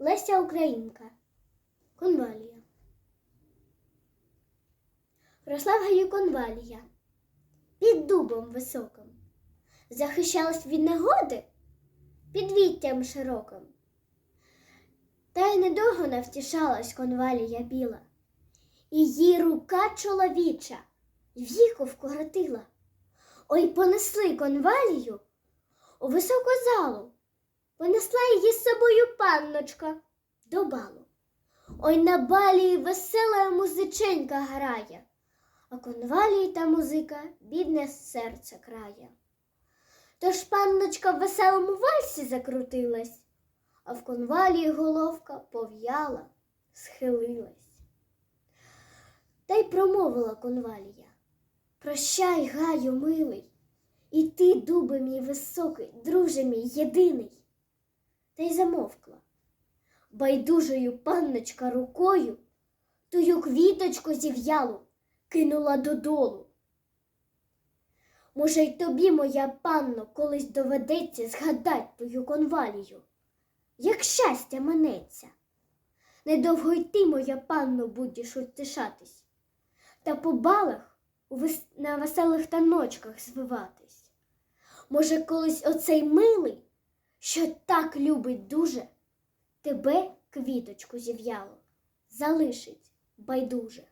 Леся Українка. Конвалія. Росла в гаю конвалія під дубом високим. Захищалась від негоди під віттям широким. Та й недовго навтішалась конвалія біла, її рука чоловіча віку вкоротила. Ой, понесли конвалію у високу залу, понесла її з собою панночка до балу. Ой, на балі весела музиченька грає, а конвалії та музика бідне серце крає. Тож панночка в веселому вальсі закрутилась, а в конвалії головка пов'яла, схилилась. Та й промовила конвалія. Прощай, гаю, милий, і ти, дубе мій високий, друже мій єдиний. Та й замовкла. Байдужою панночка рукою тую квіточку зів'ялу кинула додолу. Може, й тобі, моя панно, колись доведеться згадать твою конвалію, як щастя минеться. Недовго й ти, моя панно, будеш утішатись, та по балах на веселих таночках звиватись. Може, колись оцей милий, що так любить дуже, тебе, квіточку зів'яло, залишить байдуже.